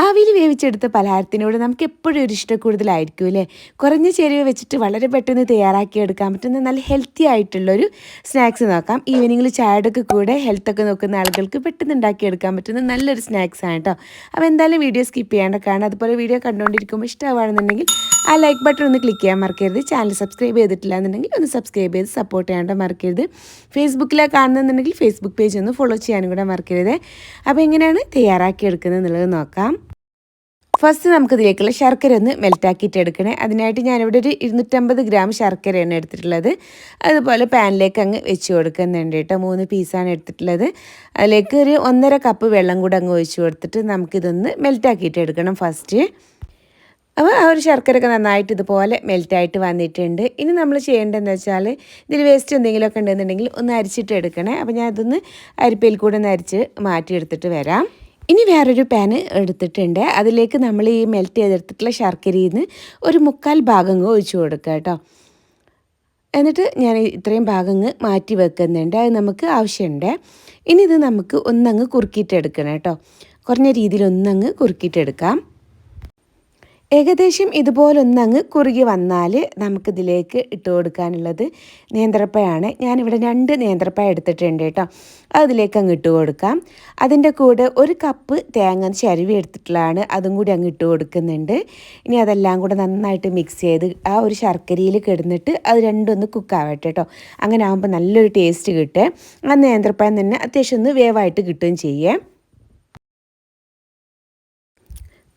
ആവിയിൽ വേവിച്ചെടുത്ത പലഹാരത്തിനോട് നമുക്ക് എപ്പോഴും ഒരു ഇഷ്ടക്കൂടുതലായിരിക്കും അല്ലേ? കുറഞ്ഞ ചേരുവ വെച്ചിട്ട് വളരെ പെട്ടെന്ന് തയ്യാറാക്കി എടുക്കാൻ പറ്റുന്ന നല്ല ഹെൽത്തി ആയിട്ടുള്ളൊരു സ്നാക്സ് നോക്കാം. ഈവനിങ്ങിൽ ചായയുടെ കൂടെ ഹെൽത്തൊക്കെ നോക്കുന്ന ആളുകൾക്ക് പെട്ടെന്ന് ഉണ്ടാക്കിയെടുക്കാൻ പറ്റുന്ന നല്ലൊരു സ്നാക്സ് ആണ് കേട്ടോ അപ്പോൾ എന്തായാലും വീഡിയോ സ്കിപ്പ് ചെയ്യാണ്ട് കാണാം. അതുപോലെ വീഡിയോ കണ്ടുകൊണ്ടിരിക്കുമ്പോൾ ഇഷ്ടമാണെന്നുണ്ടെങ്കിൽ ആ ലൈക്ക് ബട്ടൺ ഒന്ന് ക്ലിക്ക് ചെയ്യാൻ മറക്കരുത്. ചാനൽ സബ്സ്ക്രൈബ് ചെയ്തിട്ടില്ല എന്നുണ്ടെങ്കിൽ ഒന്ന് സബ്സ്ക്രൈബ് ചെയ്ത് സപ്പോർട്ട് ചെയ്യാണ്ട് മറക്കരുത്. ഫേസ്ബുക്കിലാണ് കാണുന്നുണ്ടെങ്കിൽ ഫേസ്ബുക്ക് പേജ് ഒന്ന് ഫോളോ ചെയ്യാനും കൂടെ മറക്കരുത്. അപ്പോൾ എങ്ങനെയാണ് തയ്യാറാക്കി എടുക്കുന്നത് എന്നുള്ളത് നോക്കാം. ഫസ്റ്റ് നമുക്ക് ഇതിലേക്കുള്ള ശർക്കര ഒന്ന് മെൽറ്റാക്കിയിട്ട് എടുക്കണേ. അതിനായിട്ട് ഞാനിവിടെ ഒരു ഇരുന്നൂറ്റമ്പത് ഗ്രാം ശർക്കരയാണ് എടുത്തിട്ടുള്ളത്. അതുപോലെ പാനിലേക്ക് അങ്ങ് വെച്ച് കൊടുക്കുന്നുണ്ട് കേട്ടോ. മൂന്ന് പീസാണ് എടുത്തിട്ടുള്ളത്. അതിലേക്ക് ഒരു ഒന്നര കപ്പ് വെള്ളം കൂടെ അങ്ങ് ഒഴിച്ച് കൊടുത്തിട്ട് നമുക്കിതൊന്ന് മെൽറ്റാക്കിയിട്ട് എടുക്കണം ഫസ്റ്റ് അപ്പോൾ ആ ഒരു ശർക്കരയൊക്കെ നന്നായിട്ട് ഇതുപോലെ മെൽറ്റായിട്ട് വന്നിട്ടുണ്ട്. ഇനി നമ്മൾ ചെയ്യേണ്ടതെന്ന് വെച്ചാൽ ഇതിൽ വേസ്റ്റ് എന്തെങ്കിലുമൊക്കെ ഉണ്ടെന്നുണ്ടെങ്കിൽ ഒന്ന് അരിച്ചിട്ട് എടുക്കണേ. അപ്പോൾ ഞാൻ അതൊന്ന് അരിപ്പയിൽ കൂടെ ഒന്ന് അരിച്ച് മാറ്റിയെടുത്തിട്ട് വരാം. ഇനി വേറൊരു പാന് എടുത്തിട്ടുണ്ട്. അതിലേക്ക് നമ്മൾ ഈ മെൽറ്റ് ചെയ്തെടുത്തിട്ടുള്ള ശർക്കരയിൽ നിന്ന് ഒരു മുക്കാൽ ഭാഗങ്ങൾ ഒഴിച്ചു കൊടുക്കുക കേട്ടോ. എന്നിട്ട് ഞാൻ ഇത്രയും ഭാഗങ്ങൾ മാറ്റി വെക്കുന്നുണ്ട്. അത് നമുക്ക് ആവശ്യമുണ്ട്. ഇനി ഇത് നമുക്ക് ഒന്നങ്ങ് കുറുക്കിയിട്ടെടുക്കണം കേട്ടോ. കുറഞ്ഞ രീതിയിൽ ഒന്നങ്ങ് കുറുക്കിയിട്ടെടുക്കാം ഏകദേശം ഇതുപോലൊന്നങ്ങ് കുറുകി വന്നാൽ നമുക്കിതിലേക്ക് ഇട്ട് കൊടുക്കാനുള്ളത് നേന്ത്രപ്പഴമാണ് ഞാനിവിടെ രണ്ട് നേന്ത്രപ്പഴം എടുത്തിട്ടുണ്ട് കേട്ടോ. അതിലേക്ക് അങ്ങ് ഇട്ട് കൊടുക്കാം. അതിന്റെ കൂടെ ഒരു കപ്പ് തേങ്ങ ചരുവി എടുത്തിട്ടുള്ളതാണ്. അതും കൂടി അങ്ങ് ഇട്ട് കൊടുക്കുന്നുണ്ട്. ഇനി അതെല്ലാം കൂടെ നന്നായിട്ട് മിക്സ് ചെയ്ത് ആ ഒരു ശർക്കരയിൽ കിടന്നിട്ട് അത് രണ്ടൊന്ന് കുക്കാവട്ടെ കേട്ടോ. അങ്ങനെ ആകുമ്പോൾ നല്ലൊരു ടേസ്റ്റ് കിട്ടുക ആ നേന്ത്രപ്പഴം തന്നെ അത്യാവശ്യം ഒന്ന് വേവായിട്ട് കിട്ടുകയും ചെയ്യേ.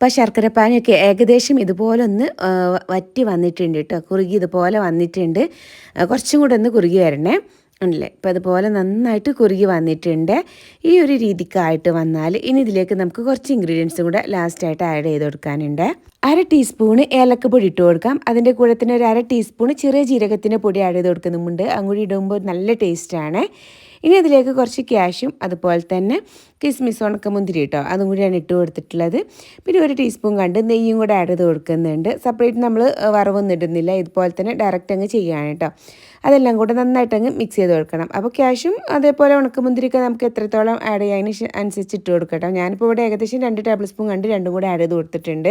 അപ്പോൾ ശർക്കരപ്പാനിയൊക്കെ ഏകദേശം ഇതുപോലെ ഒന്ന് വറ്റി വന്നിട്ടുണ്ട് കേട്ടോ കുറുകി ഇതുപോലെ വന്നിട്ടുണ്ട്. കുറച്ചും കൂടെ ഒന്ന് കുറുകി വരണേ. ഉണ്ടല്ലേ? ഇപ്പം അതുപോലെ നന്നായിട്ട് കുറുകി വന്നിട്ടുണ്ട്. ഈ ഒരു രീതിക്കായിട്ട് വന്നാൽ ഇനി ഇതിലേക്ക് നമുക്ക് കുറച്ച് ഇൻഗ്രീഡിയൻസും കൂടെ ലാസ്റ്റായിട്ട് ആഡ് ചെയ്ത് കൊടുക്കാനുണ്ട്. അര ടീസ്പൂണ് ഏലക്കപ്പൊടി ഇട്ട് കൊടുക്കാം. അതിന്റെ കൂടെ തന്നെ ഒരു അര ടീസ്പൂണ് ചെറിയ ജീരകത്തിന്റെ പൊടി ആഡ് ചെയ്ത് കൊടുക്കുന്നുമുണ്ട്. അങ്ങോട്ട് ഇടുമ്പോൾ നല്ല ടേസ്റ്റാണ് ഇനി അതിലേക്ക് കുറച്ച് ക്യാഷും അതുപോലെ തന്നെ കിസ്മിസ് ഉണക്കമുന്തിരി കേട്ടോ അതും കൂടിയാണ് ഇട്ട് കൊടുത്തിട്ടുള്ളത്. പിന്നെ ഒരു ടീസ്പൂൺ കണ്ട് നെയ്യും കൂടെ ആഡ് ചെയ്ത് കൊടുക്കുന്നുണ്ട്. സെപ്പറേറ്റ് നമ്മൾ വറവൊന്നും ഇടുന്നില്ല. ഇതുപോലെ തന്നെ ഡയറക്റ്റ് അങ്ങ് ചെയ്യുകയാണ് കേട്ടോ അതെല്ലാം കൂടെ നന്നായിട്ട് അങ്ങ് മിക്സ് ചെയ്ത് കൊടുക്കണം. അപ്പോൾ ക്യാഷും അതേപോലെ ഉണക്കമുന്തിരിയൊക്കെ നമുക്ക് എത്രത്തോളം ആഡ് ചെയ്യാൻ അനുസരിച്ച് ഇട്ട് കൊടുക്കട്ടോ. ഞാനിപ്പോൾ ഇവിടെ ഏകദേശം രണ്ട് ടേബിൾ സ്പൂൺ കണ്ട് രണ്ടും കൂടെ ആഡ് ചെയ്ത് കൊടുത്തിട്ടുണ്ട്.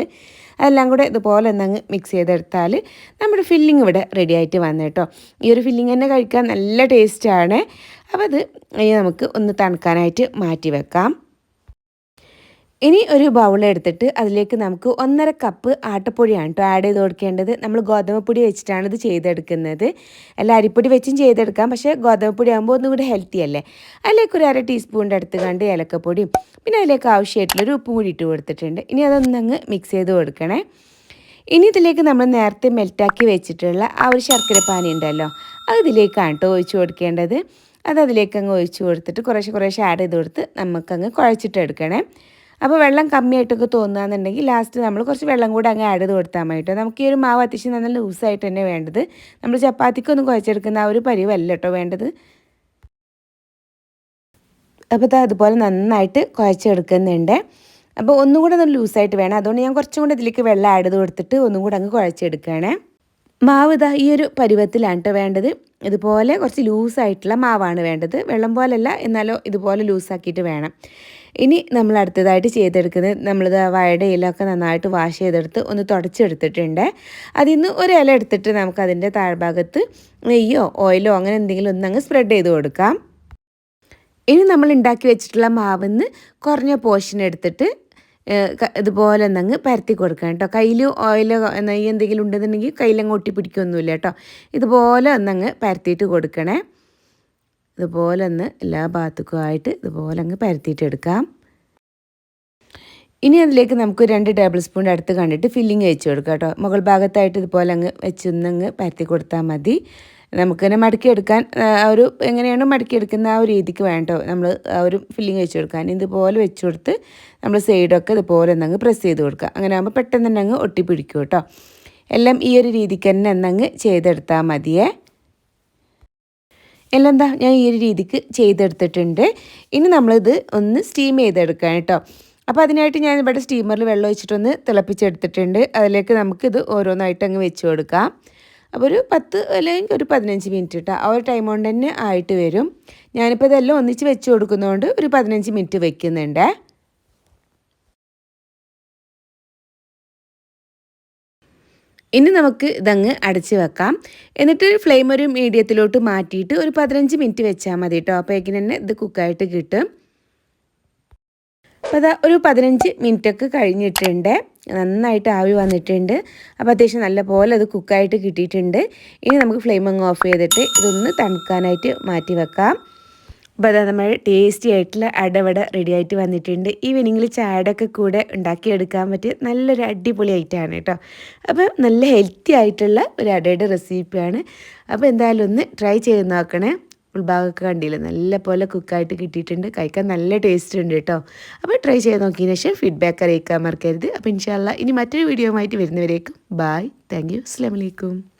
അതെല്ലാം കൂടെ ഇതുപോലെ ഒന്നങ്ങ് മിക്സ് ചെയ്തെടുത്താൽ നമ്മുടെ ഫില്ലിംഗ് ഇവിടെ റെഡി ആയിട്ട് വന്നു കേട്ടോ. ഈ ഒരു ഫില്ലിംഗ് തന്നെ കഴിക്കാൻ നല്ല ടേസ്റ്റാണ് അപ്പോൾ അത് നമുക്ക് ഒന്ന് തണുക്കാനായിട്ട് മാറ്റി വെക്കാം. ഇനി ഒരു ബൗൾ എടുത്തിട്ട് അതിലേക്ക് നമുക്ക് ഒന്നര കപ്പ് ആട്ടപ്പൊടിയാണ് കേട്ടോ ആഡ് ചെയ്ത് കൊടുക്കേണ്ടത്. നമ്മൾ ഗോതമ്പപ്പൊടി വെച്ചിട്ടാണ് ഇത് ചെയ്തെടുക്കുന്നത്. അല്ല അരിപ്പൊടി വെച്ചും ചെയ്തെടുക്കാം. പക്ഷേ ഗോതമ്പൊടി ആകുമ്പോൾ ഒന്നും കൂടി ഹെൽത്തി അല്ലേ? അതിലേക്ക് ഒരു അര ടീസ്പൂണിന്റെ അടുത്ത് കണ്ട് ഏലക്കപ്പൊടിയും പിന്നെ അതിലേക്ക് ആവശ്യമായിട്ടുള്ളൊരു ഉപ്പും കൂടി ഇട്ട് കൊടുത്തിട്ടുണ്ട്. ഇനി അതൊന്നങ്ങ് മിക്സ് ചെയ്ത് കൊടുക്കണേ. ഇനി ഇതിലേക്ക് നമ്മൾ നേരത്തെ മെൽറ്റാക്കി വെച്ചിട്ടുള്ള ആ ഒരു ശർക്കര പാനി ഉണ്ടല്ലോ അത് ഇതിലേക്കാണ് കേട്ടോ ഒഴിച്ചു കൊടുക്കേണ്ടത്. അത് അതിലേക്ക് അങ്ങ് ഒഴിച്ചു കൊടുത്തിട്ട് കുറേശ്ശെ കുറേശ്ശെ ആഡ് ചെയ്ത് കൊടുത്ത് നമുക്കങ്ങ് കുഴച്ചിട്ട് എടുക്കണേ അപ്പോൾ വെള്ളം കമ്മിയായിട്ടൊക്കെ തോന്നുകയെന്നുണ്ടെങ്കിൽ ലാസ്റ്റ് നമ്മൾ കുറച്ച് വെള്ളം കൂടെ അങ്ങ് ആഡ് ചെയ്ത് കൊടുത്താൽ മതി കേട്ടോ. നമുക്ക് ഈ ഒരു മാവ് അത്യാവശ്യം നല്ല ലൂസായിട്ട് തന്നെ വേണ്ടത്. നമ്മൾ ചപ്പാത്തിക്കൊന്നും കുഴച്ചെടുക്കുന്ന ആ ഒരു പരിവല്ല കേട്ടോ വേണ്ടത്. അപ്പോൾ ഇത് അതുപോലെ നന്നായിട്ട് കുഴച്ചെടുക്കുന്നുണ്ട്. അപ്പോൾ ഒന്നും കൂടെ ഒന്ന് ലൂസായിട്ട് വേണം. അതുകൊണ്ട് ഞാൻ കുറച്ചും കൂടെ ഇതിലേക്ക് വെള്ളം ആഡ് ചെയ്ത് കൊടുത്തിട്ട് ഒന്നും കൂടെ അങ്ങ് കുഴച്ചെടുക്കുകയാണ്. മാവ് ഇതാ ഈ ഒരു പരുവത്തിലാണ് കേട്ടോ വേണ്ടത്. ഇതുപോലെ കുറച്ച് ലൂസായിട്ടുള്ള മാവാണ് വേണ്ടത്. വെള്ളം പോലല്ല എന്നാലോ ഇതുപോലെ ലൂസാക്കിയിട്ട് വേണം. ഇനി നമ്മൾ അടുത്തതായിട്ട് ചെയ്തെടുക്കുന്നത് നമ്മളിത് വാഴയുടെ ഇലയൊക്കെ നന്നായിട്ട് വാഷ് ചെയ്തെടുത്ത് ഒന്ന് തുടച്ചെടുത്തിട്ടുണ്ട്. അതിൽ നിന്ന് ഒരു ഇല എടുത്തിട്ട് നമുക്ക് നമുക്കതിന്റെ താഴ്ഭാഗത്ത് നെയ്യോ ഓയിലോ അങ്ങനെ എന്തെങ്കിലും ഒന്ന് അങ്ങ് സ്പ്രെഡ് ചെയ്ത് കൊടുക്കാം. ഇനി നമ്മൾ ഉണ്ടാക്കി വെച്ചിട്ടുള്ള മാവിന്ന് കുറഞ്ഞ പോർഷൻ എടുത്തിട്ട് ഇതുപോലെ ഒന്നങ്ങ് പരത്തി കൊടുക്കണം കേട്ടോ. കയ്യിൽ ഓയിലോ നെയ്യ് എന്തെങ്കിലും ഉണ്ടെന്നുണ്ടെങ്കിൽ കയ്യിലങ്ങ് ഒട്ടി കേട്ടോ. ഇതുപോലെ ഒന്നങ്ങ് പരത്തിയിട്ട് കൊടുക്കണേ. ഇതുപോലെ ഒന്ന് എല്ലാ ഭാഗത്തേക്കും ആയിട്ട് ഇതുപോലെ അങ്ങ് പരത്തിയിട്ടെടുക്കാം. ഇനി അതിലേക്ക് നമുക്ക് രണ്ട് ടേബിൾ സ്പൂൺ അടുത്ത് കണ്ടിട്ട് ഫില്ലിങ് വെച്ച് കൊടുക്കാം കേട്ടോ. മുകൾ ഭാഗത്തായിട്ട് ഇതുപോലെ അങ്ങ് വെച്ചൊന്നങ്ങ് പരത്തി കൊടുത്താൽ മതി. നമുക്കിങ്ങനെ മടക്കിയെടുക്കാൻ ആ ഒരു എങ്ങനെയാണോ മടക്കിയെടുക്കുന്ന ആ ഒരു രീതിക്ക് വേണ്ടോ നമ്മൾ ആ ഒരു ഫില്ലിങ് വെച്ച് കൊടുക്കാൻ. ഇതുപോലെ വെച്ച് കൊടുത്ത് നമ്മൾ സൈഡൊക്കെ ഇതുപോലെ ഒന്നങ്ങ് പ്രസ് ചെയ്ത് കൊടുക്കുക അങ്ങനെ ആകുമ്പോൾ പെട്ടെന്ന് തന്നെ അങ്ങ് ഒട്ടിപ്പിടിക്കും കേട്ടോ. എല്ലാം ഈ ഒരു രീതിക്ക് തന്നെ ഒന്നങ്ങ് ചെയ്തെടുത്താൽ മതിയേ. എല്ലാം എന്താ ഞാൻ ഈ ഒരു രീതിക്ക് ചെയ്തെടുത്തിട്ടുണ്ട്. ഇനി നമ്മളിത് ഒന്ന് സ്റ്റീം ചെയ്തെടുക്കാം കേട്ടോ. അപ്പോൾ അതിനായിട്ട് ഞാൻ ഇവിടെ സ്റ്റീമറിൽ വെള്ളം ഒഴിച്ചിട്ടൊന്ന് തിളപ്പിച്ചെടുത്തിട്ടുണ്ട്. അതിലേക്ക് നമുക്കിത് ഓരോന്നായിട്ട് അങ്ങ് വെച്ച് കൊടുക്കാം. അപ്പോൾ ഒരു പത്ത് അല്ലെങ്കിൽ ഒരു പതിനഞ്ച് മിനിറ്റ് കേട്ടോ ആ ഒരു ടൈം കൊണ്ട് തന്നെ ആയിട്ട് വരും. ഞാനിപ്പോൾ ഇതെല്ലാം ഒന്നിച്ച് വെച്ച് കൊടുക്കുന്നതുകൊണ്ട് ഒരു പതിനഞ്ച് മിനിറ്റ് വെക്കുന്നുണ്ട്. ഇനി നമുക്ക് ഇതങ്ങ് അടച്ച് വെക്കാം. എന്നിട്ട് ഫ്ലെയിം ഒരു മീഡിയത്തിലോട്ട് മാറ്റിയിട്ട് ഒരു പതിനഞ്ച് മിനിറ്റ് വെച്ചാൽ മതി കേട്ടോ അപ്പോഴേക്കിന് തന്നെ ഇത് കുക്കായിട്ട് കിട്ടും. അപ്പോൾ അതാ ഒരു പതിനഞ്ച് മിനിറ്റൊക്കെ കഴിഞ്ഞിട്ടുണ്ട്. നന്നായിട്ട് ആവി വന്നിട്ടുണ്ട്. അപ്പോൾ അത്യാവശ്യം നല്ല പോലെ അത് കുക്കായിട്ട് കിട്ടിയിട്ടുണ്ട്. ഇനി നമുക്ക് ഫ്ലെയിം അങ്ങ് ഓഫ് ചെയ്തിട്ട് ഇതൊന്ന് തണുക്കാനായിട്ട് മാറ്റി വെക്കാം. അപ്പോൾ അതാ നമ്മൾ ടേസ്റ്റി ആയിട്ടുള്ള അടവട റെഡി ആയിട്ട് വന്നിട്ടുണ്ട്. ഈവനിങ്ങിൽ ചാടൊക്കെ കൂടെ ഉണ്ടാക്കിയെടുക്കാൻ പറ്റിയ നല്ലൊരു അടിപൊളി ഐറ്റമാണ് കേട്ടോ. അപ്പോൾ നല്ല ഹെൽത്തി ആയിട്ടുള്ള ഒരു അടയുടെ റെസിപ്പിയാണ് അപ്പോൾ എന്തായാലും ഒന്ന് ട്രൈ ചെയ്ത് നോക്കണേ. ഉൾഭാഗമൊക്കെ കണ്ടില്ല? നല്ല പോലെ കുക്കായിട്ട് കിട്ടിയിട്ടുണ്ട്. കഴിക്കാൻ നല്ല ടേസ്റ്റ് ഉണ്ട് കേട്ടോ. അപ്പോൾ ട്രൈ ചെയ്ത് നോക്കിയതിന് ശേഷം ഫീഡ്ബാക്ക് അറിയിക്കാൻ മറക്കരുത്. അപ്പോൾ ഇൻഷാല്ല ഇനി മറ്റൊരു വീഡിയോ ആയിട്ട് വരുന്നവരേക്കും. ബായ് താങ്ക് യു അസ്സാം വലൈക്കും